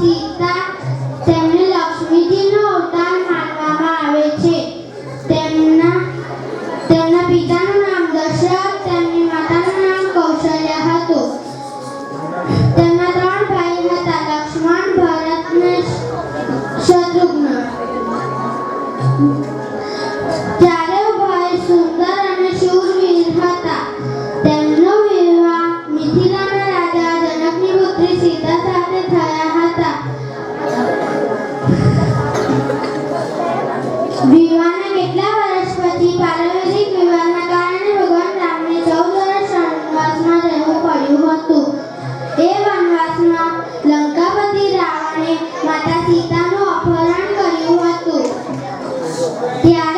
સીતા તેમને લક્ષ્મીજીનો અવતાર માનવામાં આવે છે. તેમના તેમના પિતાનું નામ દશરથ, તેમની માતાનું નામ કૌશલ્યા હતું. તેમના ત્રણ ભાઈ હતા, લક્ષ્મણ, ભરત અને શત્રુઘ્ન. લંકાપતિ રાવણે માતા સીતાનું અપહરણ કર્યું હતું. ત્યારે